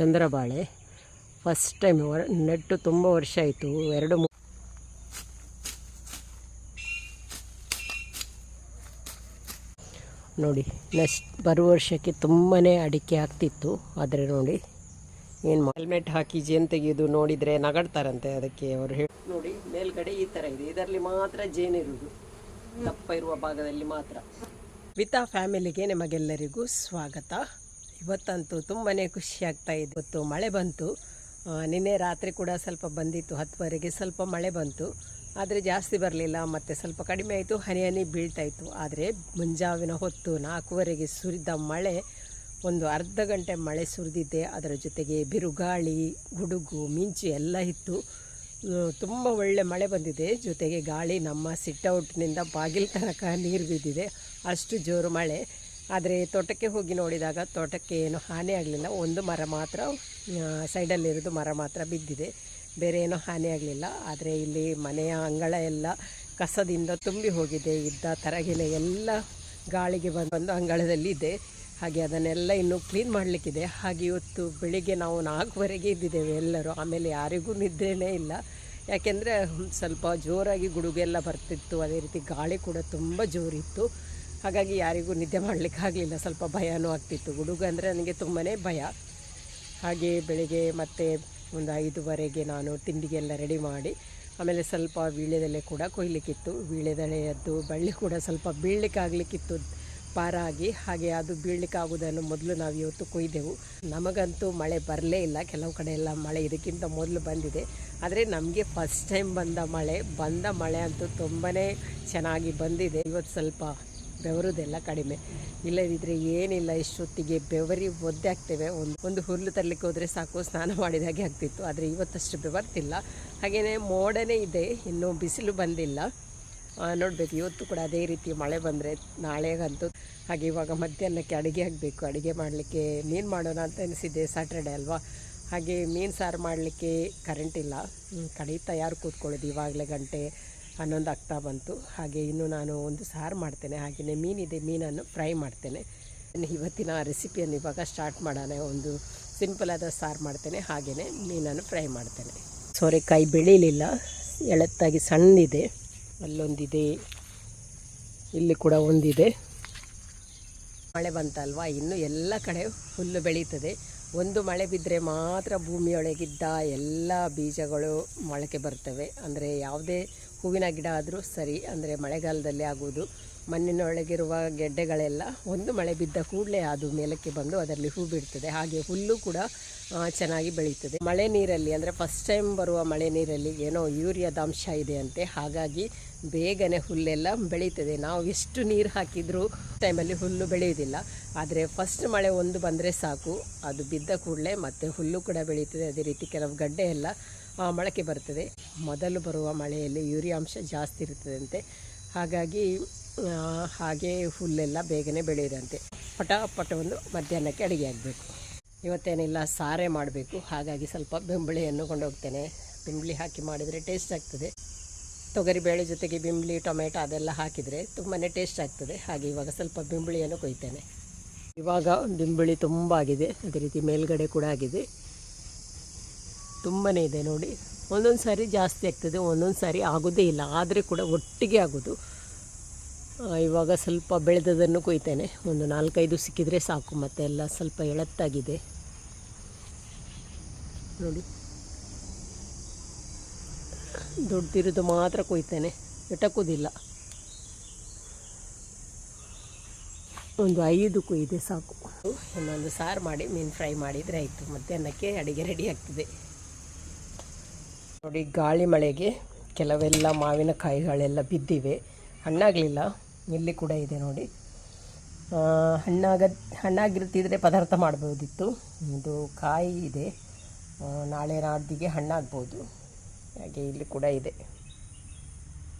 ಚಂದ್ರಬಾಳೆ. First time ನೆಟ್ಟು ತುಂಬ ವರ್ಷ ಆಯಿತು. ಎರಡು ಮೂ- ನೋಡಿ ನೆಕ್ಸ್ಟ್ ಬರುವ ವರ್ಷಕ್ಕೆ ತುಂಬಾ ಅಡಿಕೆ ಆಗ್ತಿತ್ತು. ಆದರೆ ನೋಡಿ, ಏನು ಹೆಲ್ಮೆಟ್ ಹಾಕಿ ಜೇನು ತೆಗೆಯೋದು ನೋಡಿದರೆ ನಗಡ್ತಾರಂತೆ ಅದಕ್ಕೆ ಅವರು ಹೇಳಿ ನೋಡಿ, ಮೇಲ್ಗಡೆ ಈ ಥರ ಇದೆ. ಇದರಲ್ಲಿ ಮಾತ್ರ ಜೇನಿರುವುದು ದಪ್ಪ ಇರುವ ಭಾಗದಲ್ಲಿ ಮಾತ್ರ. ವಿತಾ ಫ್ಯಾಮಿಲಿಗೆ ನಿಮಗೆಲ್ಲರಿಗೂ ಸ್ವಾಗತ. ಇವತ್ತಂತೂ ತುಂಬಾ ಖುಷಿ ಆಗ್ತಾ ಇದೆ. ಇವತ್ತು ಮಳೆ ಬಂತು. ನಿನ್ನೆ ರಾತ್ರಿ ಕೂಡ ಸ್ವಲ್ಪ ಬಂದಿತ್ತು. ಹತ್ತುವರೆಗೆ ಸ್ವಲ್ಪ ಮಳೆ ಬಂತು. ಆದರೆ ಜಾಸ್ತಿ ಬರಲಿಲ್ಲ. ಮತ್ತು ಸ್ವಲ್ಪ ಕಡಿಮೆ ಆಯಿತು. ಹನಿ ಹನಿ ಬೀಳ್ತಾಯಿತ್ತು ಆದರೆ ಮುಂಜಾವಿನ ಹೊತ್ತು ನಾಲ್ಕೂವರೆಗೆ ಸುರಿದ ಮಳೆ, ಒಂದು ಅರ್ಧ ಗಂಟೆ ಮಳೆ ಸುರಿದಿದ್ದೆ. ಅದರ ಜೊತೆಗೆ ಬಿರುಗಾಳಿ, ಗುಡುಗು, ಮಿಂಚು ಎಲ್ಲ ಇತ್ತು. ತುಂಬ ಒಳ್ಳೆ ಮಳೆ ಬಂದಿದೆ. ಜೊತೆಗೆ ಗಾಳಿ ನಮ್ಮ ಸಿಟ್ಟೌಟ್ನಿಂದ ಬಾಗಿಲು ತನಕ ನೀರು ಬಿದ್ದಿದೆ. ಅಷ್ಟು ಜೋರು ಮಳೆ. ಆದರೆ ತೋಟಕ್ಕೆ ಹೋಗಿ ನೋಡಿದಾಗ ತೋಟಕ್ಕೆ ಏನು ಹಾನಿ ಆಗಲಿಲ್ಲ. ಒಂದು ಮರ ಮಾತ್ರ ಸೈಡಲ್ಲಿರೋದು ಮರ ಮಾತ್ರ ಬಿದ್ದಿದೆ. ಬೇರೆ ಏನೋ ಹಾನಿ ಆಗಲಿಲ್ಲ. ಆದರೆ ಇಲ್ಲಿ ಮನೆಯ ಅಂಗಳ ಎಲ್ಲ ಕಸದಿಂದ ತುಂಬಿ ಹೋಗಿದೆ. ಇದ್ದ ತರಗಿಲೆ ಎಲ್ಲ ಗಾಳಿಗೆ ಬಂದು ಬಂದು ಅಂಗಳದಲ್ಲಿ ಇದೆ. ಹಾಗೆ ಅದನ್ನೆಲ್ಲ ಇನ್ನೂ ಕ್ಲೀನ್ ಮಾಡಲಿಕ್ಕಿದೆ. ಹಾಗೆ ಇವತ್ತು ಬೆಳಿಗ್ಗೆ ನಾವು ನಾಲ್ಕುವರೆಗೆ ಇದ್ದಿದ್ದೇವೆ ಎಲ್ಲರೂ. ಆಮೇಲೆ ಯಾರಿಗೂ ನಿದ್ರೆನೇ ಇಲ್ಲ. ಯಾಕೆಂದರೆ ಸ್ವಲ್ಪ ಜೋರಾಗಿ ಗುಡುಗೆಲ್ಲ ಬರ್ತಿತ್ತು. ಅದೇ ರೀತಿ ಗಾಳಿ ಕೂಡ ತುಂಬ ಜೋರಿತ್ತು. ಹಾಗಾಗಿ ಯಾರಿಗೂ ನಿದ್ದೆ ಮಾಡಲಿಕ್ಕೆ ಆಗಲಿಲ್ಲ. ಸ್ವಲ್ಪ ಭಯನೂ ಆಗ್ತಿತ್ತು. ಗುಡುಗು ಅಂದರೆ ನನಗೆ ತುಂಬಾ ಭಯ. ಹಾಗೆ ಬೆಳಿಗ್ಗೆ ಮತ್ತೆ ಒಂದು ಐದುವರೆಗೆ ನಾನು ತಿಂಡಿಗೆಲ್ಲ ರೆಡಿ ಮಾಡಿ, ಆಮೇಲೆ ಸ್ವಲ್ಪ ವೀಳ್ಯದೆಲೆ ಕೂಡ ಕೊಯ್ಲಿಕ್ಕಿತ್ತು. ವೀಳ್ಯದೆಲೆಯದ್ದು ಬಳ್ಳಿ ಕೂಡ ಸ್ವಲ್ಪ ಬೀಳಲಿಕ್ಕಾಗಲಿಕ್ಕಿತ್ತು ಪಾರಾಗಿ ಹಾಗೆ ಅದು ಬೀಳಲಿಕ್ಕಾಗೋದನ್ನು ಮೊದಲು ನಾವು ಇವತ್ತು ಕೊಯ್ದೆವು. ನಮಗಂತೂ ಮಳೆ ಬರಲೇ ಇಲ್ಲ. ಕೆಲವು ಕಡೆ ಎಲ್ಲ ಮಳೆ ಇದಕ್ಕಿಂತ ಮೊದಲು ಬಂದಿದೆ. ಆದರೆ ನಮಗೆ ಫಸ್ಟ್ ಟೈಮ್ ಬಂದ ಮಳೆ ಬಂದ ಮಳೆ ಅಂತೂ ತುಂಬಾ ಚೆನ್ನಾಗಿ ಬಂದಿದೆ. ಇವತ್ತು ಸ್ವಲ್ಪ ಬೆವರುದೆಲ್ಲ ಕಡಿಮೆ. ಇಲ್ಲದಿದ್ದರೆ ಏನಿಲ್ಲ, ಇಷ್ಟೊತ್ತಿಗೆ ಬೆವರಿ ಒದ್ದೆ ಆಗ್ತೇವೆ. ಒಂದು ಒಂದು ಹುಲ್ಲು ತರಲಿಕ್ಕೆ ಹೋದರೆ ಸಾಕು, ಸ್ನಾನ ಮಾಡಿದ ಹಾಗೆ ಆಗ್ತಿತ್ತು. ಆದರೆ ಇವತ್ತಷ್ಟು ಬೆವರ್ತಿಲ್ಲ. ಹಾಗೆಯೇ ಮೋಡನೇ ಇದೆ, ಇನ್ನೂ ಬಿಸಿಲು ಬಂದಿಲ್ಲ. ನೋಡಬೇಕು, ಇವತ್ತು ಕೂಡ ಅದೇ ರೀತಿ ಮಳೆ ಬಂದರೆ ನಾಳೆಗಂತೂ ಹಾಗೆ ಇವಾಗ ಮಧ್ಯಾಹ್ನಕ್ಕೆ ಅಡುಗೆ ಆಗಬೇಕು. ಅಡುಗೆ ಮಾಡಲಿಕ್ಕೆ ಮೀನು ಮಾಡೋಣ ಅಂತ ಅನಿಸಿದ್ದೆ ಸ್ಯಾಟರ್ಡೆ ಅಲ್ವಾ? ಹಾಗೆ ಮೀನು ಸಾರು ಮಾಡಲಿಕ್ಕೆ ಕರೆಂಟ್ ಇಲ್ಲ. ಕಡಿತಾ ಯಾರು ಕೂತ್ಕೊಳ್ಳೋದು? ಇವಾಗಲೇ ಗಂಟೆ ಹನ್ನೊಂದು ಆಗ್ತಾ ಬಂತು. ಹಾಗೆ ಇನ್ನು ನಾನು ಒಂದು ಸಾರು ಮಾಡ್ತೇನೆ. ಹಾಗೆಯೇ ಮೀನಿದೆ, ಮೀನನ್ನು ಫ್ರೈ ಮಾಡ್ತೇನೆ. ಇವತ್ತಿನ ರೆಸಿಪಿಯನ್ನು ಇವಾಗ ಸ್ಟಾರ್ಟ್ ಮಾಡೋಣ. ಒಂದು ಸಿಂಪಲ್ ಆದ ಸಾರು ಮಾಡ್ತೇನೆ. ಹಾಗೆಯೇ ಮೀನನ್ನು ಫ್ರೈ ಮಾಡ್ತೇನೆ. ಸೋರೆಕಾಯಿ ಬೆಳೀಲಿಲ್ಲ. ಎಳತ್ತಾಗಿ ಸಣ್ಣದಿದೆ ಅಲ್ಲೊಂದಿದೆ. ಇಲ್ಲಿ ಕೂಡ ಒಂದಿದೆ. ಮಳೆ ಬಂತಲ್ವಾ? ಇನ್ನು ಎಲ್ಲ ಕಡೆ ಹುಲ್ಲು ಬೆಳೀತದೆ. ಒಂದು ಮಳೆ ಬಿದ್ದರೆ ಮಾತ್ರ ಭೂಮಿಯೊಳಗಿದ್ದ ಎಲ್ಲ ಬೀಜಗಳು ಮೊಳಕೆ ಬರ್ತವೆ. ಅಂದರೆ ಯಾವುದೇ ಹೂವಿನ ಗಿಡ ಆದರೂ ಸರಿ, ಅಂದರೆ ಮಳೆಗಾಲದಲ್ಲಿ ಆಗುವುದು ಮಣ್ಣಿನೊಳಗಿರುವ ಗೆಡ್ಡೆಗಳೆಲ್ಲ ಒಂದು ಮಳೆ ಬಿದ್ದ ಕೂಡಲೇ ಅದು ಮೇಲಕ್ಕೆ ಬಂದು ಅದರಲ್ಲಿ ಹೂ ಬಿಡ್ತದೆ. ಹಾಗೆ ಹುಲ್ಲು ಕೂಡ ಚೆನ್ನಾಗಿ ಬೆಳೀತದೆ. ಮಳೆ ನೀರಲ್ಲಿ ಅಂದರೆ ಫಸ್ಟ್ ಟೈಮ್ ಬರುವ ಮಳೆ ನೀರಲ್ಲಿ ಏನೋ ಯೂರಿಯಾದ ಅಂಶ ಇದೆ ಅಂತೆ ಹಾಗಾಗಿ ಬೇಗನೆ ಹುಲ್ಲೆಲ್ಲ ಬೆಳೀತದೆ. ನಾವು ಎಷ್ಟು ನೀರು ಹಾಕಿದರೂ ಟೈಮಲ್ಲಿ ಹುಲ್ಲು ಬೆಳೆಯೋದಿಲ್ಲ ಆದರೆ ಫಸ್ಟ್ ಮಳೆ ಒಂದು ಬಂದರೆ ಸಾಕು. ಅದು ಬಿದ್ದ ಕೂಡಲೇ ಮತ್ತೆ ಹುಲ್ಲು ಕೂಡ ಬೆಳೀತದೆ. ಅದೇ ರೀತಿ ಕೆಲವು ಗಡ್ಡೆ ಎಲ್ಲ ಮೊಳಕೆ ಬರ್ತದೆ. ಮೊದಲು ಬರುವ ಮಳೆಯಲ್ಲಿ ಯೂರಿಯಾ ಅಂಶ ಜಾಸ್ತಿ ಇರ್ತದಂತೆ. ಹಾಗಾಗಿ ಹಾಗೆ ಹುಲ್ಲೆಲ್ಲ ಬೇಗನೆ ಬೆಳೆಯುದಂತೆ. ಪಟ ಪಟ ಒಂದು ಮಧ್ಯಾಹ್ನಕ್ಕೆ ಅಡುಗೆ ಆಗಬೇಕು. ಇವತ್ತೇನಿಲ್ಲ, ಸಾರೆ ಮಾಡಬೇಕು. ಹಾಗಾಗಿ ಸ್ವಲ್ಪ ಬೆಂಬಳಿಯನ್ನು ಕೊಂಡೋಗ್ತೇನೆ. ಬೆಂಬಳಿ ಹಾಕಿ ಮಾಡಿದರೆ ಟೇಸ್ಟ್ ಆಗ್ತದೆ. ತೊಗರಿಬೇಳೆ ಜೊತೆಗೆ ಬಿಂಬಳಿ ಟೊಮೆಟೊ ಅದೆಲ್ಲ ಹಾಕಿದರೆ ತುಂಬಾ ಟೇಸ್ಟ್ ಆಗ್ತದೆ. ಹಾಗೆ ಇವಾಗ ಸ್ವಲ್ಪ ಬಿಂಬಳಿಯನ್ನು ಕೊಯ್ತೇನೆ. ಇವಾಗ ಬಿಂಬಳಿ ತುಂಬ ಆಗಿದೆ. ಅದೇ ರೀತಿ ಮೇಲ್ಗಡೆ ಕೂಡ ಆಗಿದೆ. ತುಂಬಾ ಇದೆ ನೋಡಿ. ಒಂದೊಂದು ಸಾರಿ ಜಾಸ್ತಿ ಆಗ್ತದೆ ಒಂದೊಂದು ಸಾರಿ ಆಗೋದೇ ಇಲ್ಲ. ಆದರೆ ಕೂಡ ಒಟ್ಟಿಗೆ ಆಗೋದು. ಇವಾಗ ಸ್ವಲ್ಪ ಬೆಳೆದದನ್ನು ಕೊಯ್ತೇನೆ. ಒಂದು ನಾಲ್ಕೈದು ಸಿಕ್ಕಿದರೆ ಸಾಕು, ಮತ್ತೆ ಎಲ್ಲ ಸ್ವಲ್ಪ ಎಳತ್ತಾಗಿದೆ. ನೋಡಿ. ದೊಡ್ಡದಿರೋದು ಮಾತ್ರ ಕೊಯ್ತೇನೆ. ಎಟಕೋದಿಲ್ಲ. ಒಂದು ಐದು ಕೊಯ್ದೆ ಸಾಕು. ಇನ್ನೊಂದು ಸಾರು ಮಾಡಿ, ಮೀನು ಫ್ರೈ ಮಾಡಿದರೆ ಆಯಿತು. ಮಧ್ಯಾಹ್ನಕ್ಕೆ ಅಡುಗೆ ರೆಡಿ ಆಗ್ತದೆ. ನೋಡಿ, ಗಾಳಿ ಮಳೆಗೆ ಕೆಲವೆಲ್ಲ ಮಾವಿನಕಾಯಿಗಳೆಲ್ಲ ಬಿದ್ದಿವೆ. ಹಣ್ಣಾಗಲಿಲ್ಲ. ಇಲ್ಲಿ ಕೂಡ ಇದೆ ನೋಡಿ. ಹಣ್ಣಾಗ, ಹಣ್ಣಾಗಿರ್ತಿದ್ರೆ ಪದಾರ್ಥ ಮಾಡ್ಬೋದಿತ್ತು. ಇದು ಕಾಯಿ ಇದೆ. ನಾಳೆ ನಾಡ್ದಿಗೆ ಹಣ್ಣಾಗ್ಬೋದು. ಹಾಗೆ ಇಲ್ಲಿ ಕೂಡ ಇದೆ.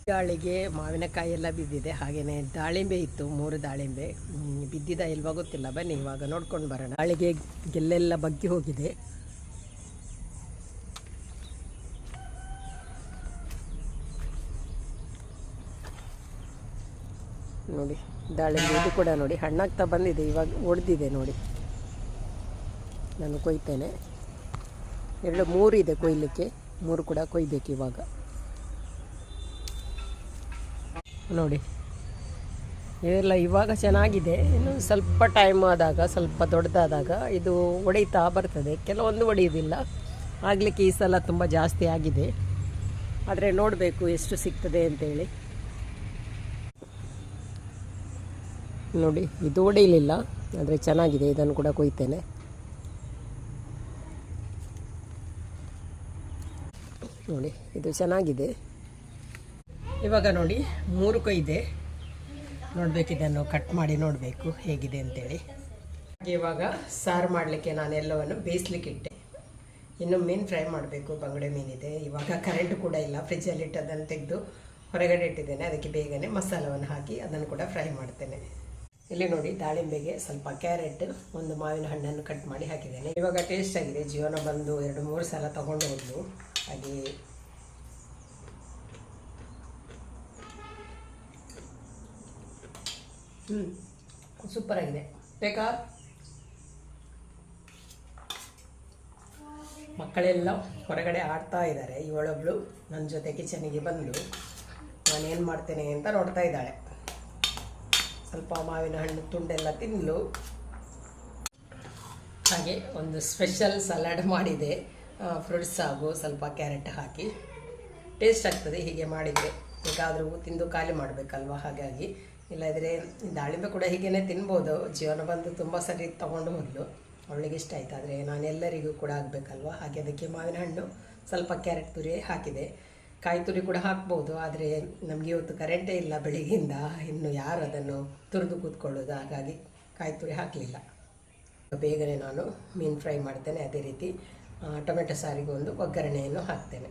ಗಾಳಿಗೆ ಮಾವಿನಕಾಯಿ ಎಲ್ಲ ಬಿದ್ದಿದೆ. ಹಾಗೆಯೇ ದಾಳಿಂಬೆ ಇತ್ತು, ಮೂರು ದಾಳಿಂಬೆ. ಬಿದ್ದಿದ ಇಲ್ವಾ ಗೊತ್ತಿಲ್ಲ. ಬನ್ನಿ, ಇವಾಗ ನೋಡ್ಕೊಂಡು ಬರೋಣ. ಗಾಳಿಗೆ ಗೆಲ್ಲೆಲ್ಲ ಬಗ್ಗಿ ಹೋಗಿದೆ. ನೋಡಿ. ದಾಳಿಂಬೆ ಇದು ಕೂಡ ನೋಡಿ. ಹಣ್ಣಾಗ್ತಾ ಬಂದಿದೆ. ಇವಾಗ ಒಡೆದಿದೆ ನೋಡಿ. ನಾನು ಕೊಯ್ತೇನೆ. ಎರಡು ಮೂರು ಇದೆ ಕೊಯ್ಲಿಕ್ಕೆ. ಮೂರು ಕೂಡ ಕೊಯ್ಬೇಕು ಇವಾಗ. ನೋಡಿ. ಇದೆಲ್ಲ ಇವಾಗ ಚೆನ್ನಾಗಿದೆ. ಇನ್ನು ಸ್ವಲ್ಪ ಟೈಮ್ ಆದಾಗ, ಸ್ವಲ್ಪ ದೊಡ್ಡದಾದಾಗ ಇದು ಒಡೆಯುತ್ತಾ ಬರ್ತದೆ. ಕೆಲವೊಂದು ಒಡೆಯೋದಿಲ್ಲ ಆಗಲಿಕ್ಕೆ ಈ ಸಲ ತುಂಬ ಜಾಸ್ತಿ ಆಗಿದೆ. ಆದರೆ ನೋಡಬೇಕು ಎಷ್ಟು ಸಿಗ್ತದೆ ಅಂತೇಳಿ. ನೋಡಿ, ಇದು ಒಡೆಯಲಿಲ್ಲ, ಆದರೆ ಚೆನ್ನಾಗಿದೆ, ಇದನ್ನು ಕೂಡ ಕೊಯ್ತೇನೆ. ನೋಡಿ, ಇದು ಚೆನ್ನಾಗಿದೆ. ಇವಾಗ ನೋಡಿ, ಮೂರು ಕೊಯ್ದೆ ನೋಡಬೇಕು ಇದನ್ನು ಕಟ್ ಮಾಡಿ ನೋಡಬೇಕು, ಹೇಗಿದೆ ಅಂತೇಳಿ. ಇವಾಗ ಸಾರು ಮಾಡಲಿಕ್ಕೆ ನಾನು ಎಲ್ಲವನ್ನು ಬೇಯಿಸ್ಲಿಕ್ಕೆ ಇಟ್ಟೆ ಇನ್ನು ಮೀನು ಫ್ರೈ ಮಾಡಬೇಕು, ಬಂಗಡೆ ಮೀನಿದೆ. ಇವಾಗ ಕರೆಂಟ್ ಕೂಡ ಇಲ್ಲ ಫ್ರಿಜ್ಜಲ್ಲಿ ಇಟ್ಟು ಅದನ್ನು ತೆಗೆದು ಹೊರಗಡೆ ಇಟ್ಟಿದ್ದೇನೆ. ಅದಕ್ಕೆ ಬೇಗನೆ ಮಸಾಲವನ್ನು ಹಾಕಿ ಅದನ್ನು ಕೂಡ ಫ್ರೈ ಮಾಡ್ತೇನೆ. ಇಲ್ಲಿ ನೋಡಿ ದಾಳಿಂಬೆಗೆ ಸ್ವಲ್ಪ ಕ್ಯಾರೆಟ್, ಒಂದು ಮಾವಿನ ಹಣ್ಣನ್ನು ಕಟ್ ಮಾಡಿ ಹಾಕಿದ್ದೇನೆ. ಇವಾಗ ಟೇಸ್ಟ್ ಆಗಿದೆ. ಜೀವನ ಬಂದು ಎರಡು, ಮೂರು ಸಲ ತಗೊಂಡು ಹೋದ್ಲು. ಹಾಗೆ ಹ್ಞೂ ಸೂಪರ್ ಆಗಿದೆ. ಬೇಕಾ? ಮಕ್ಕಳೆಲ್ಲ ಹೊರಗಡೆ ಆಡ್ತಾ ಇದ್ದಾರೆ. ಇವಳೊಬ್ಳು ನನ್ನ ಜೊತೆ ಕಿಚನಿಗೆ ಬಂದು ನಾನೇನು ಮಾಡ್ತೇನೆ ಅಂತ ನೋಡ್ತಾ ಇದ್ದಾಳೆ. ಸ್ವಲ್ಪ ಮಾವಿನ ಹಣ್ಣು ತುಂಡೆಲ್ಲ ತಿಂದಳು ಹಾಗೆ ಒಂದು ಸ್ಪೆಷಲ್ ಸಲಾಡ್ ಮಾಡಿದೆ. ಫ್ರೂಟ್ಸ್ ಸಾಗು, ಸ್ವಲ್ಪ ಕ್ಯಾರೆಟ್ ಹಾಕಿ. ಟೇಸ್ಟ್ ಆಗ್ತದೆ, ಹೀಗೆ ಮಾಡಿದರೆ. ಈಗಾದರೂ ತಿಂದು ಖಾಲಿ ಮಾಡಬೇಕಲ್ವ, ಹಾಗಾಗಿ. ಇಲ್ಲದ್ರೆ ದಾಳಿಂಬೆ ಕೂಡ ಹೀಗೇ ತಿನ್ಬೋದು. ಜೀವನ ಬಂದು ತುಂಬ ಸರಿ ತೊಗೊಂಡು ಹೋದ್ಲು. ಅವಳಿಗೆ ಇಷ್ಟ ಆಯ್ತು, ಆದರೆ ನಾನು ಎಲ್ಲರಿಗೂ ಕೂಡ ಆಗಬೇಕಲ್ವ? ಹಾಗೆ ಅದಕ್ಕೆ ಮಾವಿನ ಹಣ್ಣು, ಸ್ವಲ್ಪ ಕ್ಯಾರೆಟ್ ತುರಿ ಹಾಕಿದೆ. ಕಾಯಿ ತುರಿ ಕೂಡ ಹಾಕ್ಬೋದು, ಆದರೆ ನಮಗೆ ಇವತ್ತು ಕರೆಂಟೇ ಇಲ್ಲ ಬೆಳಿಗ್ಗೆಯಿಂದ. ಇನ್ನು ಯಾರು ಅದನ್ನು ತುರಿದು ಕೂತ್ಕೊಳ್ಳೋದು, ಹಾಗಾಗಿ ಕಾಯಿ ತುರಿ ಹಾಕಲಿಲ್ಲ. ಬೇಗನೆ ನಾನು ಮೀನು ಫ್ರೈ ಮಾಡ್ತೇನೆ, ಅದೇ ರೀತಿ ಟೊಮೆಟೊ ಸಾರಿಗೆ ಒಂದು ಒಗ್ಗರಣೆಯನ್ನು ಹಾಕ್ತೇನೆ.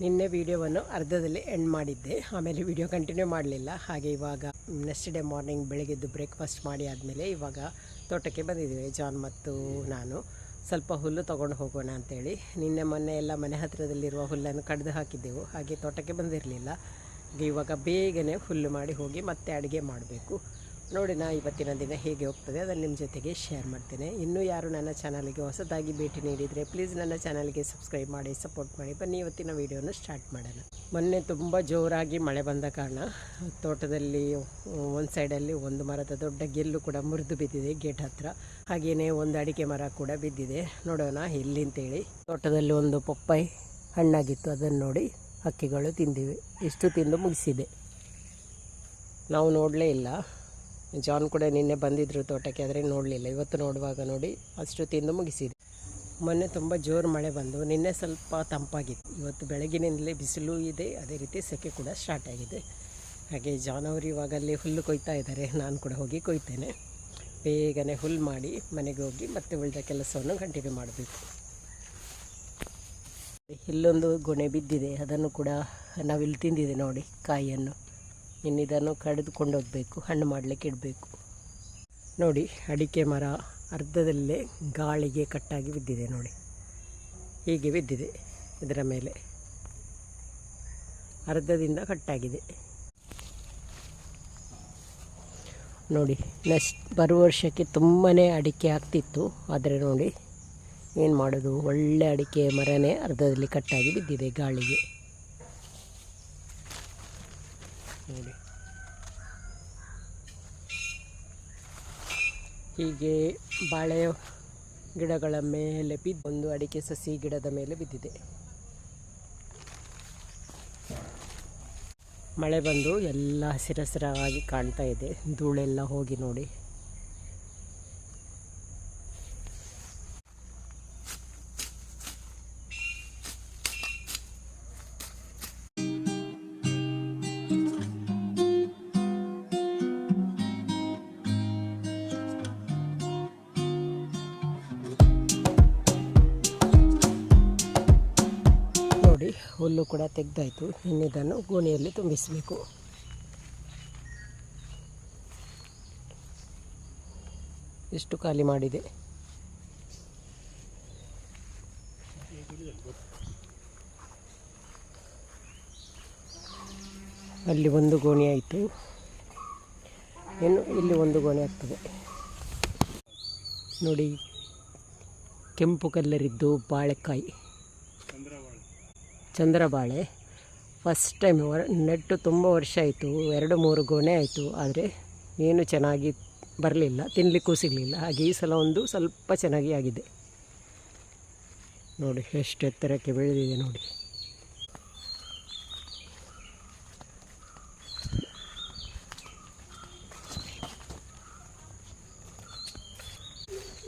ನಿನ್ನೆ ವಿಡಿಯೋವನ್ನು ಅರ್ಧದಲ್ಲಿ ಎಂಡ್ ಮಾಡಿದ್ದೆ. ಆಮೇಲೆ ವಿಡಿಯೋ ಕಂಟಿನ್ಯೂ ಮಾಡಲಿಲ್ಲ. ಹಾಗೆ ಇವಾಗ ನೆಕ್ಸ್ಟ್ ಡೇ ಮಾರ್ನಿಂಗ್ ಬೆಳಗ್ಗೆದ್ದು ಬ್ರೇಕ್ಫಾಸ್ಟ್ ಮಾಡಿ ಆದಮೇಲೆ ಇವಾಗ ತೋಟಕ್ಕೆ ಬಂದಿದ್ದೀವಿ. ಜಾನ್ ಮತ್ತು ನಾನು. ಸ್ವಲ್ಪ ಹುಲ್ಲು ತೊಗೊಂಡು ಹೋಗೋಣ ಅಂತೇಳಿ. ನಿನ್ನೆ ಮೊನ್ನೆ ಎಲ್ಲ ಮನೆ ಹತ್ತಿರದಲ್ಲಿರುವ ಹುಲ್ಲನ್ನು ಕಡ್ದು ಹಾಕಿದ್ದೆವು. ಹಾಗೆ ತೋಟಕ್ಕೆ ಬಂದಿರಲಿಲ್ಲ. ಇವಾಗ ಬೇಗನೆ ಹುಲ್ಲು ಮಾಡಿ ಹೋಗಿ ಮತ್ತೆ ಅಡುಗೆ ಮಾಡಬೇಕು. ನೋಡಿ, ನಾ ಇವತ್ತಿನ ದಿನ ಹೇಗೆ ಹೋಗ್ತದೆ ಅದನ್ನು ನಿಮ್ಮ ಜೊತೆಗೆ ಶೇರ್ ಮಾಡ್ತೇನೆ. ಇನ್ನೂ ಯಾರು ನನ್ನ ಚಾನಲ್ಗೆ ಹೊಸದಾಗಿ ಭೇಟಿ ನೀಡಿದರೆ ಪ್ಲೀಸ್ ನನ್ನ ಚಾನಲ್ಗೆ ಸಬ್ಸ್ಕ್ರೈಬ್ ಮಾಡಿ ಸಪೋರ್ಟ್ ಮಾಡಿ. ಬನ್ನಿ, ಇವತ್ತಿನ ವೀಡಿಯೋನ ಸ್ಟಾರ್ಟ್ ಮಾಡೋಣ. ಮೊನ್ನೆ ತುಂಬ ಜೋರಾಗಿ ಮಳೆ ಬಂದ ಕಾರಣ ತೋಟದಲ್ಲಿ, ಒಂದು ಸೈಡಲ್ಲಿ ಒಂದು ಮರದ ದೊಡ್ಡ ಗೆಲ್ಲು ಕೂಡ ಮುರಿದು ಬಿದ್ದಿದೆ ಗೇಟ್ ಹತ್ರ. ಹಾಗೆಯೇ ಒಂದು ಅಡಿಕೆ ಮರ ಕೂಡ ಬಿದ್ದಿದೆ. ನೋಡೋಣ ಎಲ್ಲಿ ಅಂತೇಳಿ ತೋಟದಲ್ಲಿ ಒಂದು ಪಪ್ಪಾಯಿ ಹಣ್ಣಾಗಿತ್ತು. ಅದನ್ನು ನೋಡಿ ಹಕ್ಕಿಗಳು ತಿಂದಿವೆ. ಇಷ್ಟು ತಿಂದು ಮುಗಿಸಿದೆ. ನಾವು ನೋಡಲೇ ಇಲ್ಲ. ಜಾನ್ ಕೂಡ ನಿನ್ನೆ ಬಂದಿದ್ದರು ತೋಟಕ್ಕೆ, ಆದರೆ ನೋಡಲಿಲ್ಲ. ಇವತ್ತು ನೋಡುವಾಗ ನೋಡಿ, ಅಷ್ಟು ತಿಂದು ಮುಗಿಸಿದೆ. ಮೊನ್ನೆ ತುಂಬ ಜೋರು ಮಳೆ ಬಂದು, ನಿನ್ನೆ ಸ್ವಲ್ಪ ತಂಪಾಗಿತ್ತು. ಇವತ್ತು ಬೆಳಗಿನಿಂದಲೇ ಬಿಸಿಲು ಇದೆ, ಅದೇ ರೀತಿ ಸೆಕೆ ಕೂಡ ಸ್ಟಾರ್ಟ್ ಆಗಿದೆ. ಹಾಗೆ ಜಾನ್ ಅವರು ಇವಾಗ ಅಲ್ಲಿ ಹುಲ್ಲು ಕೊಯ್ತಾ ಇದ್ದಾರೆ, ನಾನು ಕೂಡ ಹೋಗಿ ಕೊಯ್ತೇನೆ. ಬೇಗನೆ ಹುಲ್ಲು ಮಾಡಿ ಮನೆಗೆ ಹೋಗಿ ಮತ್ತೆ ಉಳಿದ ಕೆಲಸವನ್ನು ಕಂಟಿನ್ಯೂ ಮಾಡಬೇಕು. ಇಲ್ಲೊಂದು ಗೊಣೆ ಬಿದ್ದಿದೆ, ಅದನ್ನು ಕೂಡ ನಾವಿಲ್ಲಿ ತಿಂದಿದೆ ನೋಡಿ, ಕಾಯಿಯನ್ನು. ಇನ್ನು ಇದನ್ನು ಕಡಿದುಕೊಂಡು ಹೋಗಬೇಕು ಹಣ್ಣು ಮಾಡಲಿಕ್ಕೆ ಇಡಬೇಕು. ನೋಡಿ, ಅಡಿಕೆ ಮರ ಅರ್ಧದಲ್ಲೇ ಗಾಳಿಗೆ ಕಟ್ಟಾಗಿ ಬಿದ್ದಿದೆ ನೋಡಿ. ಹೀಗೆ ಬಿದ್ದಿದೆ ಇದರ ಮೇಲೆ. ಅರ್ಧದಿಂದ ಕಟ್ಟಾಗಿದೆ. ನೋಡಿ, ನೆಕ್ಸ್ಟ್ ಬರುವ ವರ್ಷಕ್ಕೆ ತುಂಬಾ ಅಡಿಕೆ ಆಗ್ತಿತ್ತು. ಆದರೆ ನೋಡಿ, ಏನು ಮಾಡೋದು? ಒಳ್ಳೆ ಅಡಿಕೆ ಮರನೇ ಅರ್ಧದಲ್ಲಿ ಕಟ್ಟಾಗಿ ಬಿದ್ದಿದೆ ಗಾಳಿಗೆ. ನೋಡಿ. ಹೀಗೆ ಬಾಳೆ ಗಿಡಗಳ ಮೇಲೆ ಬಿದ್ದು ಒಂದು ಅಡಿಕೆ ಸಸಿ ಗಿಡದ ಮೇಲೆ ಬಿದ್ದಿದೆ. ಮಳೆ ಬಂದು ಎಲ್ಲ ಹಸಿರಸಿರಾಗಿ ಕಾಣ್ತಾ ಇದೆ. ಧೂಳೆಲ್ಲ ಹೋಗಿ ನೋಡಿ. ಹುಲ್ಲು ಕೂಡ ತೆಗೆದಾಯಿತು. ಇನ್ನಿದನ್ನು ಗೋಣಿಯಲ್ಲಿ ತುಂಬಿಸಬೇಕು. ಎಷ್ಟು ಖಾಲಿ ಮಾಡಿದೆ? ಅಲ್ಲಿ ಒಂದು ಗೋಣಿ ಆಯಿತು. ಇನ್ನು ಇಲ್ಲಿ ಒಂದು ಗೋಣಿ ಆಗ್ತದೆ. ನೋಡಿ, ಕೆಂಪು ಕಲ್ಲರಿದ್ದು ಬಾಳೆಕಾಯಿ. ಚಂದ್ರಬಾಳೆ. ಫಸ್ಟ್ ಟೈಮ್ ನೆಟ್ಟು ತುಂಬ ವರ್ಷ ಆಯಿತು, ಎರಡು ಮೂರು ಗೊನೆ ಆಯಿತು, ಆದರೆ ಏನು ಚೆನ್ನಾಗಿ ಬರಲಿಲ್ಲ ತಿನ್ನಲಿಕ್ಕೂ ಸಿಗಲಿಲ್ಲ. ಹಾಗೆ ಈ ಸಲ ಒಂದು ಸ್ವಲ್ಪ ಚೆನ್ನಾಗಿ ಆಗಿದೆ. ನೋಡಿ, ಎಷ್ಟು ಎತ್ತರಕ್ಕೆ ಬೆಳೆದಿದೆ ನೋಡಿ.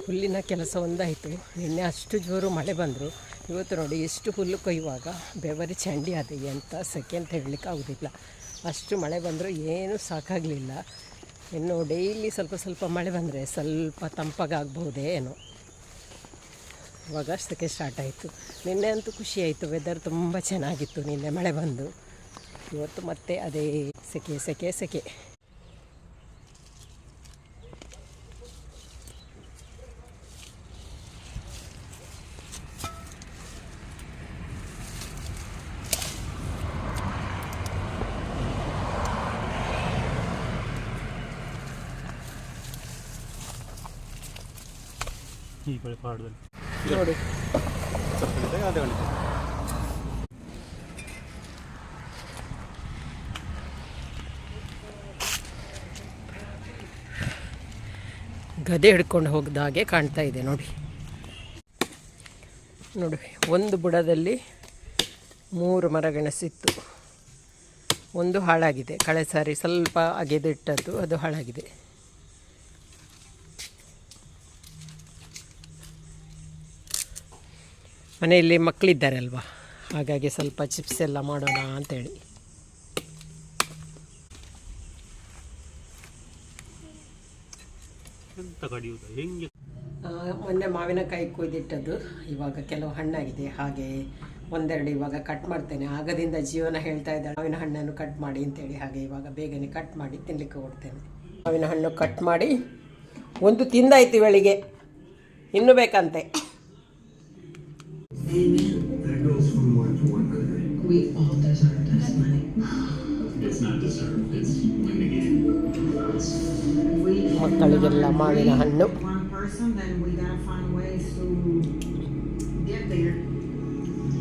ಹುಲ್ಲಿನ ಕೆಲಸ ಒಂದಾಯಿತು. ನಿನ್ನೆ ಅಷ್ಟು ಜೋರು ಮಳೆ ಬಂದರು. ಇವತ್ತು ನೋಡಿ ಎಷ್ಟು ಹುಲ್ಲು ಕೊಯ್ಯುವಾಗ ಬೆವರಿ ಚಂಡಿ ಅದೆಯೆ ಅಂತ ಸೆಕೆ ಅಂತ ಹೇಳಲಿಕ್ಕೆ ಆಗೋದಿಲ್ಲ. ಅಷ್ಟು ಮಳೆ ಬಂದರೂ ಏನೂ ಸಾಕಾಗಲಿಲ್ಲ. ಇನ್ನು ಡೈಲಿ ಸ್ವಲ್ಪ ಸ್ವಲ್ಪ ಮಳೆ ಬಂದರೆ ಸ್ವಲ್ಪ ತಂಪಾಗಬಹುದೇ ಏನೋ. ಇವಾಗ ಸೆಕೆ ಸ್ಟಾರ್ಟ್ ಆಯಿತು. ನಿನ್ನೆ ಅಂತೂ ಖುಷಿ ಆಯಿತು. ವೆದರ್ ತುಂಬ ಚೆನ್ನಾಗಿತ್ತು. ನಿನ್ನೆ ಮಳೆ ಬಂದು. ಇವತ್ತು ಮತ್ತೆ ಅದೇ ಸೆಕೆ ಸೆಕೆ ಸೆಕೆ. ಈ ಕಡೆ ನೋಡಿ. ಗದೆ ಹಿಡ್ಕೊಂಡು ಹೋಗ್ದ ಹಾಗೆ ಕಾಣ್ತಾ ಇದೆ, ನೋಡಿ. ನೋಡಿ, ಒಂದು ಬುಡದಲ್ಲಿ ಮೂರು ಮರಗೆಣಸಿತ್ತು ಒಂದು ಹಾಳಾಗಿದೆ. ಕಳೆ ಸಾರಿ ಸ್ವಲ್ಪ ಅಗೆದಿಟ್ಟದ್ದು, ಅದು ಹಾಳಾಗಿದೆ. ಮನೆಯಲ್ಲಿ ಅಲ್ವಾ ಹಾಗಾಗಿ ಸ್ವಲ್ಪ ಚಿಪ್ಸ್ ಎಲ್ಲ ಮಾಡೋಣ ಅಂತೇಳಿ. ಮೊನ್ನೆ ಮಾವಿನಕಾಯಿ ಕೊಯ್ದಿಟ್ಟದ್ದು. ಇವಾಗ ಕೆಲವು ಹಣ್ಣಾಗಿದೆ. ಹಾಗೆ ಒಂದೆರಡು ಇವಾಗ ಕಟ್ ಮಾಡ್ತೇನೆ. ಆಗದಿಂದ ಜೀವನ ಹೇಳ್ತಾ ಇದ್ದಾಳೆ ಮಾವಿನ ಹಣ್ಣನ್ನು ಕಟ್ ಮಾಡಿ ಅಂತೇಳಿ. ಹಾಗೆ ಇವಾಗ ಬೇಗನೆ ಕಟ್ ಮಾಡಿ ತಿನ್ನಲಿಕ್ಕೆ ಕೊಡ್ತೇನೆ ಮಾವಿನ ಹಣ್ಣು ಕಟ್ ಮಾಡಿ ಒಂದು ತಿಂದಾಯ್ತು ಇವಳಿಗೆ. ಇನ್ನು ಬೇಕಂತೆ. We all deserve this money. It's not deserved, it's win the game. We ಮಕ್ಕಳಿಗೆಲ್ಲ ಮಾವಿನ ಹಣ್ಣು one person, then we gotta find ways to get there.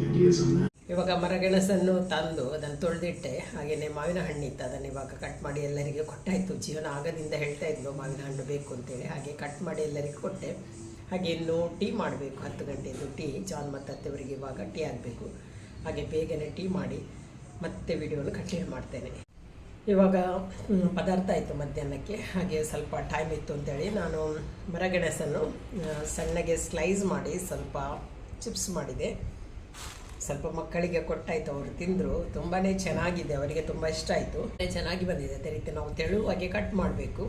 Ideas on that. ಇವಾಗ ಮರಗೆಣಸನ್ನು ತಂದು ಅದನ್ನು ತೊಳೆದಿಟ್ಟೆ ಹಾಗೆಯೇ ಮಾವಿನ ಹಣ್ಣಿತ್ತು ಅದನ್ನು ಇವಾಗ ಕಟ್ ಮಾಡಿ ಎಲ್ಲರಿಗೆ ಕೊಟ್ಟಾಯಿತು ಜೀವನ ಆಗದಿಂದ ಹೇಳ್ತಾ ಇದ್ಲು ಮಾವಿನ ಹಣ್ಣು ಬೇಕು ಅಂತೇಳಿ ಹಾಗೆ ಕಟ್ ಮಾಡಿ ಎಲ್ಲರಿಗೆ ಕೊಟ್ಟೆ ಹಾಗೆ ಟೀ ಮಾಡಬೇಕು, ಹತ್ತು ಗಂಟೆಯದು ಟೀ, ಜಾನ್ ಮತ್ತು ಅತ್ತೆಯವರಿಗೆ ಇವಾಗ ಟೀ ಆಗಬೇಕು ಹಾಗೆ ಬೇಗನೆ ಟೀ ಮಾಡಿ ಮತ್ತೆ ವಿಡಿಯೋನ ಕಂಟಿನ್ಯೂ ಮಾಡ್ತೇನೆ. ಇವಾಗ ಪದಾರ್ಥ ಆಯಿತು ಮಧ್ಯಾಹ್ನಕ್ಕೆ. ಹಾಗೆ ಸ್ವಲ್ಪ ಟೈಮ್ ಇತ್ತು ಅಂತೇಳಿ ನಾನು ಮರಗೆಣಸನ್ನು ಸಣ್ಣಗೆ ಸ್ಲೈಸ್ ಮಾಡಿ ಸ್ವಲ್ಪ ಚಿಪ್ಸ್ ಮಾಡಿದೆ. ಸ್ವಲ್ಪ ಮಕ್ಕಳಿಗೆ ಕೊಟ್ಟಾಯ್ತು, ಅವರು ತಿಂದರು. ತುಂಬಾ ಚೆನ್ನಾಗಿದೆ, ಅವರಿಗೆ ತುಂಬ ಇಷ್ಟ ಆಯಿತು. ಚೆನ್ನಾಗಿ ಬಂದಿದೆ. ಅದೇ ರೀತಿ ನಾವು ತೆಳುವಾಗಿ ಕಟ್ ಮಾಡಬೇಕು.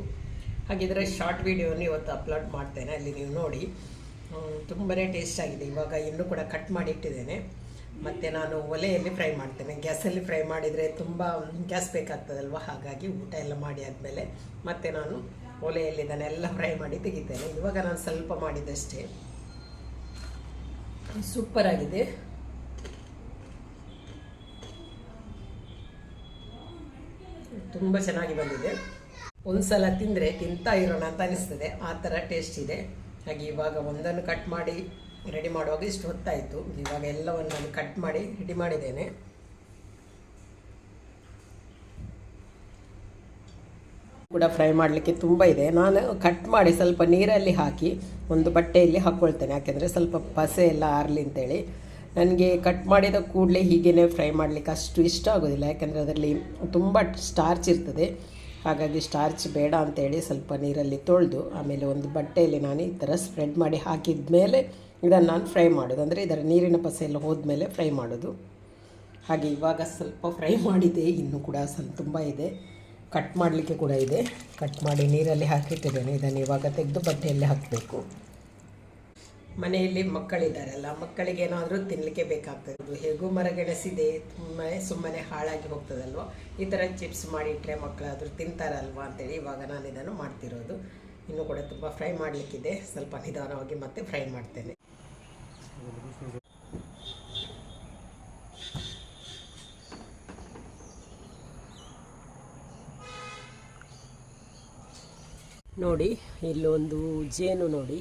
ಹಾಗಿದ್ರೆ ಶಾರ್ಟ್ ವಿಡಿಯೋನ ಇವತ್ತು ಅಪ್ಲೋಡ್ ಮಾಡ್ತೇನೆ ಅಲ್ಲಿ ನೀವು ನೋಡಿ. ತುಂಬಾ ಟೇಸ್ಟ್ ಆಗಿದೆ. ಇವಾಗ ಇನ್ನೂ ಕೂಡ ಕಟ್ ಮಾಡಿ ಇಟ್ಟಿದ್ದೇನೆ. ಮತ್ತು ನಾನು ಒಲೆಯಲ್ಲಿ ಫ್ರೈ ಮಾಡ್ತೇನೆ. ಗ್ಯಾಸಲ್ಲಿ ಫ್ರೈ ಮಾಡಿದರೆ ತುಂಬ ಗ್ಯಾಸ್ ಬೇಕಾಗ್ತದಲ್ವ? ಹಾಗಾಗಿ ಊಟ ಎಲ್ಲ ಮಾಡಿ ಆದಮೇಲೆ ಮತ್ತೆ ನಾನು ಒಲೆಯಲ್ಲಿ ಇದನ್ನೆಲ್ಲ ಫ್ರೈ ಮಾಡಿ ತೆಗಿತೇನೆ. ಇವಾಗ ನಾನು ಸ್ವಲ್ಪ ಮಾಡಿದ್ದಷ್ಟೇ ಸೂಪರ್ ಆಗಿದೆ. ತುಂಬ ಚೆನ್ನಾಗಿ ಬಂದಿದೆ. ಒಂದು ಸಲ ತಿಂದರೆ ತಿಂತಾ ಇರೋಣ ಅಂತ ಅನಿಸ್ತದೆ. ಆ ಥರ ಟೇಸ್ಟ್ ಇದೆ. ಹಾಗೆ ಇವಾಗ ಒಂದನ್ನು ಕಟ್ ಮಾಡಿ ರೆಡಿ ಮಾಡುವಾಗ ಇಷ್ಟು ಹೊತ್ತಾಯಿತು. ಇವಾಗ ಎಲ್ಲವನ್ನು ನಾನು ಕಟ್ ಮಾಡಿ ರೆಡಿ ಮಾಡಿದ್ದೇನೆ. ಕೂಡ ಫ್ರೈ ಮಾಡಲಿಕ್ಕೆ ತುಂಬ ಇದೆ. ನಾನು ಕಟ್ ಮಾಡಿ ಸ್ವಲ್ಪ ನೀರಲ್ಲಿ ಹಾಕಿ ಒಂದು ಬಟ್ಟೆಯಲ್ಲಿ ಹಾಕ್ಕೊಳ್ತೇನೆ ಯಾಕೆಂದರೆ ಸ್ವಲ್ಪ ಪಸೆ ಎಲ್ಲ ಆರಲಿ ಅಂತೇಳಿ. ನನಗೆ ಕಟ್ ಮಾಡಿದ ಕೂಡಲೇ ಹೀಗೇ ಫ್ರೈ ಮಾಡಲಿಕ್ಕೆ ಅಷ್ಟು ಇಷ್ಟ ಆಗೋದಿಲ್ಲ. ಯಾಕೆಂದರೆ ಅದರಲ್ಲಿ ತುಂಬ ಸ್ಟಾರ್ಚ್ ಇರ್ತದೆ. ಹಾಗಾಗಿ ಸ್ಟಾರ್ಚ್ ಬೇಡ ಅಂತೇಳಿ ಸ್ವಲ್ಪ ನೀರಲ್ಲಿ ತೊಳೆದು, ಆಮೇಲೆ ಒಂದು ಬಟ್ಟೆಯಲ್ಲಿ ನಾನು ಈ ಥರ ಸ್ಪ್ರೆಡ್ ಮಾಡಿ ಹಾಕಿದ ಮೇಲೆ ಇದನ್ನು ನಾನು ಫ್ರೈ ಮಾಡೋದು. ಅಂದರೆ ಇದರ ನೀರಿನ ಪಸೆ ಹೋದ ಮೇಲೆ ಫ್ರೈ ಮಾಡೋದು. ಹಾಗೆ ಇವಾಗ ಸ್ವಲ್ಪ ಫ್ರೈ ಮಾಡಿದೆ, ಇನ್ನೂ ಕೂಡ ಸ್ವಲ್ಪ ತುಂಬ ಇದೆ. ಕಟ್ ಮಾಡಲಿಕ್ಕೆ ಕೂಡ ಇದೆ. ಕಟ್ ಮಾಡಿ ನೀರಲ್ಲಿ ಹಾಕಿಟ್ಟಿದ್ದೇನೆ. ಇದನ್ನು ಇವಾಗ ತೆಗೆದು ಬಟ್ಟೆಯಲ್ಲಿ ಹಾಕಬೇಕು. ಮನೆಯಲ್ಲಿ ಮಕ್ಕಳಿದ್ದಾರಲ್ಲ, ಮಕ್ಕಳಿಗೆ ಏನಾದರೂ ತಿನ್ನಲಿಕ್ಕೆ ಬೇಕಾಗ್ತದೆ. ಹೇಗೂ ಮರಗೆಣಸಿದೆ ತುಂಬಾ ಸುಮ್ಮನೆ ಹಾಳಾಗಿ ಹೋಗ್ತದಲ್ವ? ಈ ಥರ ಚಿಪ್ಸ್ ಮಾಡಿಟ್ರೆ ಮಕ್ಕಳಾದರೂ ತಿಂತಾರಲ್ವ ಅಂತೇಳಿ ಇವಾಗ ನಾನು ಇದನ್ನು ಮಾಡ್ತಿರೋದು. ಇನ್ನು ಕೂಡ ತುಂಬ ಫ್ರೈ ಮಾಡಲಿಕ್ಕಿದೆ. ಸ್ವಲ್ಪ ನಿಧಾನವಾಗಿ ಮತ್ತೆ ಫ್ರೈ ಮಾಡ್ತೇನೆ. ನೋಡಿ, ಇಲ್ಲೊಂದು ಜೇನು ನೋಡಿ.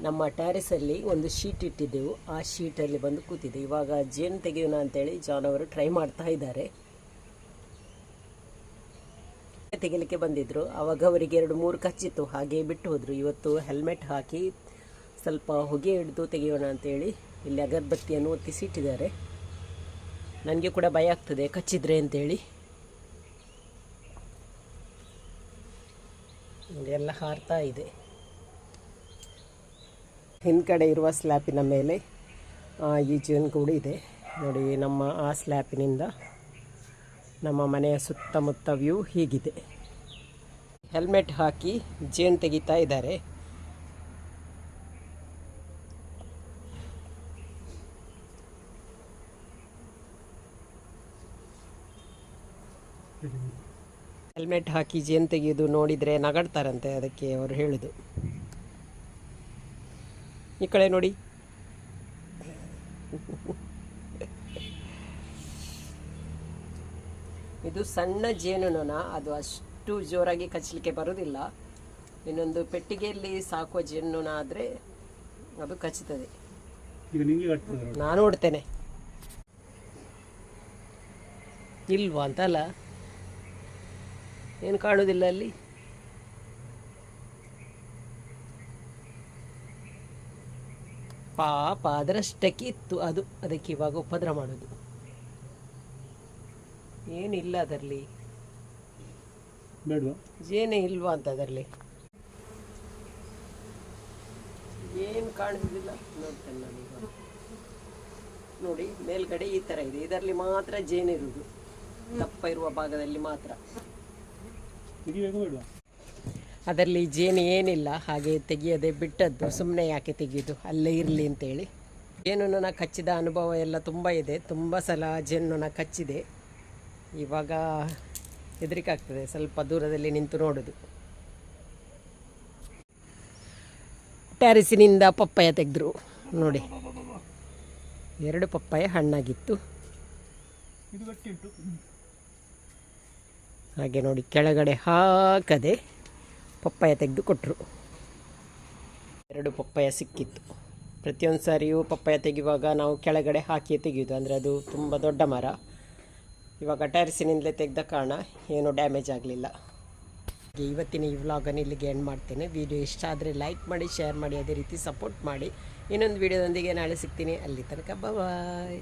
ನಮ್ಮ ಟ್ಯಾರಿಸಲ್ಲಿ ಒಂದು ಶೀಟ್ ಇಟ್ಟಿದ್ದೆವು. ಆ ಶೀಟಲ್ಲಿ ಬಂದು ಕೂತಿದ್ದೆ. ಇವಾಗ ಜೇನು ತೆಗೆಯೋಣ ಅಂತೇಳಿ ಜಾನ್ ಅವರು ಟ್ರೈ ಮಾಡ್ತಾ ಇದ್ದಾರೆ. ತೆಗಿಲಿಕ್ಕೆ ಬಂದಿದ್ರು. ಆವಾಗ ಅವರಿಗೆ ಎರಡು ಮೂರು ಕಚ್ಚಿತ್ತು. ಹಾಗೆ ಬಿಟ್ಟು ಹೋದರು. ಇವತ್ತು ಹೆಲ್ಮೆಟ್ ಹಾಕಿ ಸ್ವಲ್ಪ ಹೊಗೆ ಹಿಡಿದು ತೆಗೆಯೋಣ ಅಂತೇಳಿ ಇಲ್ಲಿ ಅಗರಬತ್ತಿಯನ್ನು ಒತ್ತಿಸಿಟ್ಟಿದ್ದಾರೆ ನನಗೆ ಕೂಡ ಭಯ ಆಗ್ತದೆ ಕಚ್ಚಿದ್ರೆ ಅಂತೇಳಿ. ಎಲ್ಲ ಹಾರ್ತಾ ಇದೆ. ಹಿಂದ್ಗಡೆ ಇರುವ ಸ್ಲ್ಯಾಪಿನ ಮೇಲೆ ಈ ಜೀವನ ಕೂಡ ಇದೆ. ನೋಡಿ, ನಮ್ಮ ಆ ಸ್ಲ್ಯಾಪಿನಿಂದ ನಮ್ಮ ಮನೆಯ ಸುತ್ತಮುತ್ತ ವ್ಯೂ ಹೀಗಿದೆ. ಹೆಲ್ಮೆಟ್ ಹಾಕಿ ಜೇನು ತೆಗಿತಾ ಇದ್ದಾರೆ. ಹೆಲ್ಮೆಟ್ ಹಾಕಿ ಜೇನು ತೆಗೆಯೋದು ನೋಡಿದರೆ ನಗಡ್ತಾರಂತೆ, ಅದಕ್ಕೆ ಅವರು ಹೇಳುದು. ಈ ಕಡೆ ನೋಡಿ. ಇದು ಸಣ್ಣ ಜೇನುನೊಣ ಅದು ಅಷ್ಟು ಜೋರಾಗಿ ಕಚ್ಚಲಿಕ್ಕೆ ಬರೋದಿಲ್ಲ. ಇನ್ನೊಂದು ಪೆಟ್ಟಿಗೆಯಲ್ಲಿ ಸಾಕುವ ಜೇನುನೊಣ ಆದರೆ ಅದು ಕಚ್ಚುತ್ತದೆ. ನಾನು ನೋಡ್ತೇನೆ ಇಲ್ವಾ ಅಂತ ಅಲ್ಲ ಏನು ಕಾಣೋದಿಲ್ಲ ಅಲ್ಲಿ? ಪಾಪ ಅದರಷ್ಟಕ್ಕೆ ಇತ್ತು ಅದು. ಅದಕ್ಕೆ ಇವಾಗ ಉಪದ್ರ ಮಾಡೋದು. ಏನಿಲ್ಲ ಅದರಲ್ಲಿ. ಏನೇ ಜೇನೇ ಇಲ್ವಾ ಅಂತ ಅದರಲ್ಲಿ. ಏನು ಕಾಣಿಸುದಿಲ್ಲ ನೋಡ್ತೇನೆ ನಾನೀಗ. ನೋಡಿ ಮೇಲ್ಗಡೆ ಈ ತರ ಇದೆ. ಇದರಲ್ಲಿ ಮಾತ್ರ ಜೇನಿರುವುದು. ದಪ್ಪ ಇರುವ ಭಾಗದಲ್ಲಿ ಮಾತ್ರ. ಅದರಲ್ಲಿ ಜೇನು ಏನಿಲ್ಲ ಹಾಗೆ ತೆಗೆಯದೆ ಬಿಟ್ಟದ್ದು. ಸುಮ್ಮನೆ ಯಾಕೆ ತೆಗೆಯೋದು ಅಲ್ಲೇ ಇರಲಿ ಅಂತೇಳಿ. ಜೇನುನೊಣ ಕಚ್ಚಿದ ಅನುಭವ ಎಲ್ಲ ತುಂಬ ಇದೆ. ತುಂಬ ಸಲ ಜೇನುನೊಣ ಕಚ್ಚಿದೆ. ಇವಾಗ ಹೆದರಿಕೆ ಆಗ್ತದೆ ಸ್ವಲ್ಪ ದೂರದಲ್ಲಿ ನಿಂತು ನೋಡೋದು. ಟ್ಯಾರಿಸಿನಿಂದ ಪಪ್ಪಾಯ ತೆಗೆದ್ರು. ನೋಡಿ. ಎರಡು ಪಪ್ಪಾಯ ಹಣ್ಣಾಗಿತ್ತು. ಹಾಗೆ ನೋಡಿ ಕೆಳಗಡೆ ಹಾಕದೆ ಪಪ್ಪಾಯ ತೆಗೆದು ಕೊಟ್ಟರು ಎರಡು ಪಪ್ಪಾಯ ಸಿಕ್ಕಿತ್ತು. ಪ್ರತಿಯೊಂದು ಸಾರಿಯೂ ಪಪ್ಪಾಯ ತೆಗೆಯುವಾಗ ನಾವು ಕೆಳಗಡೆ ಹಾಕಿ ತೆಗೆಯೋದು ಅಂದರೆ ಅದು ತುಂಬ ದೊಡ್ಡ ಮರ. ಇವಾಗ ಟ್ಯಾರಿಸಿನಿಂದಲೇ ತೆಗೆದ ಕಾರಣ ಏನೂ ಡ್ಯಾಮೇಜ್ ಆಗಲಿಲ್ಲ. ಇವತ್ತಿನ ಈ ವ್ಲಾಗನ್ನು ಇಲ್ಲಿಗೆ ಎಂಡ್ ಮಾಡ್ತೇನೆ. ವಿಡಿಯೋ ಇಷ್ಟ ಆದರೆ ಲೈಕ್ ಮಾಡಿ ಶೇರ್ ಮಾಡಿ, ಅದೇ ರೀತಿ ಸಪೋರ್ಟ್ ಮಾಡಿ. ಇನ್ನೊಂದು ವಿಡಿಯೋದೊಂದಿಗೆ ನಾಳೆ ಸಿಗ್ತೀನಿ. ಅಲ್ಲಿ ತನಕ ಬಾಯ್